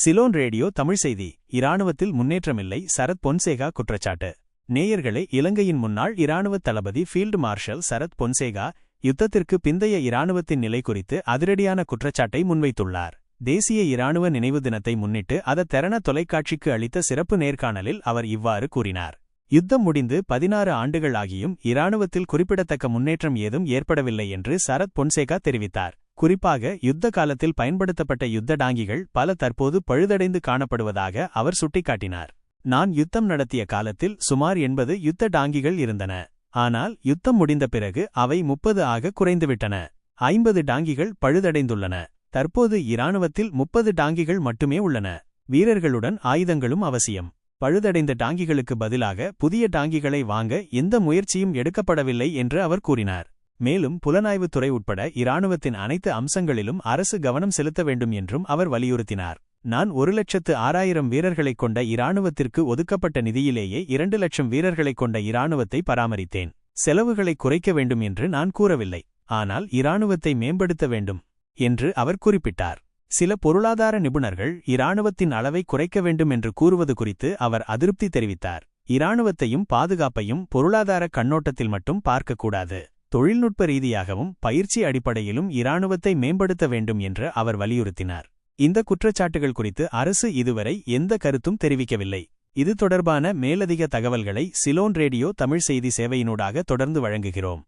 Ceylon radio Tamil செய்தி. இராணுவத்தில் முன்னேற்றமில்லை. சரத் பொன்சேகா குற்றச்சாட்டு. நேயர்களே இலங்கையின் முன்னாள் இராணுவ தளபதி ஃபீல்டு மார்ஷல் சரத் பொன்சேகா யுத்தத்திற்கு பிந்தைய இராணுவத்தின் நிலை குறித்து அதிரடியான குற்றச்சாட்டை முன்வைத்துள்ளார். தேசிய இராணுவ நினைவு தினத்தை முன்னிட்டு அத தெரண தொலைக்காட்சிக்கு அளித்த சிறப்பு நேர்காணலில் அவர் இவ்வாறு கூறினார். யுத்தம் முடிந்து பதினாறு ஆண்டுகள் ஆகியும் இராணுவத்தில் குறிப்பிடத்தக்க முன்னேற்றம் ஏதும் ஏற்படவில்லை என்று சரத் பொன்சேகா தெரிவித்தார். குறிப்பாக யுத்த காலத்தில் பயன்படுத்தப்பட்ட யுத்த டாங்கிகள் பல தற்போது பழுதடைந்து காணப்படுவதாக அவர் சுட்டிக்காட்டினார். நான் யுத்தம் நடத்திய காலத்தில் சுமார் எண்பது யுத்த டாங்கிகள் இருந்தன. ஆனால் யுத்தம் முடிந்த பிறகு அவை முப்பது ஆக குறைந்துவிட்டன. ஐம்பது டாங்கிகள் பழுதடைந்துள்ளன. தற்போது இராணுவத்தில் முப்பது டாங்கிகள் மட்டுமே உள்ளன. வீரர்களுடன் ஆயுதங்களும் அவசியம். பழுதடைந்த டாங்கிகளுக்கு பதிலாக புதிய டாங்கிகளை வாங்க எந்த முயற்சியும் எடுக்கப்படவில்லை என்று அவர் கூறினார். மேலும் புலனாய்வுத் துறை உட்பட இராணுவத்தின் அனைத்து அம்சங்களிலும் அரசு கவனம் செலுத்த வேண்டும் என்றும் அவர் வலியுறுத்தினார். நான் ஒரு லட்சத்து ஆறாயிரம் வீரர்களைக் கொண்ட இராணுவத்திற்கு ஒதுக்கப்பட்ட நிதியிலேயே இரண்டு லட்சம் வீரர்களைக் கொண்ட இராணுவத்தை பராமரித்தேன். செலவுகளை குறைக்க வேண்டும் என்று நான் கூறவில்லை. ஆனால் இராணுவத்தை மேம்படுத்த வேண்டும் என்று அவர் குறிப்பிட்டார். சில பொருளாதார நிபுணர்கள் இராணுவத்தின் அளவை குறைக்க வேண்டும் என்று கூறுவது குறித்து அவர் அதிருப்தி தெரிவித்தார். இராணுவத்தையும் பாதுகாப்பையும் பொருளாதார கண்ணோட்டத்தில் மட்டும் பார்க்கக்கூடாது தொழில்நுட்ப ரீதியாகவும் பயிற்சி அடிப்படையிலும் இராணுவத்தை மேம்படுத்த வேண்டும் என்று அவர் வலியுறுத்தினார். இந்த குற்றச்சாட்டுகள் குறித்து அரசு இதுவரை எந்த கருத்தும் தெரிவிக்கவில்லை. இது தொடர்பான மேலதிக தகவல்களை சிலோன் ரேடியோ தமிழ் செய்தி சேவையினூடாக தொடர்ந்து வழங்குகிறோம்.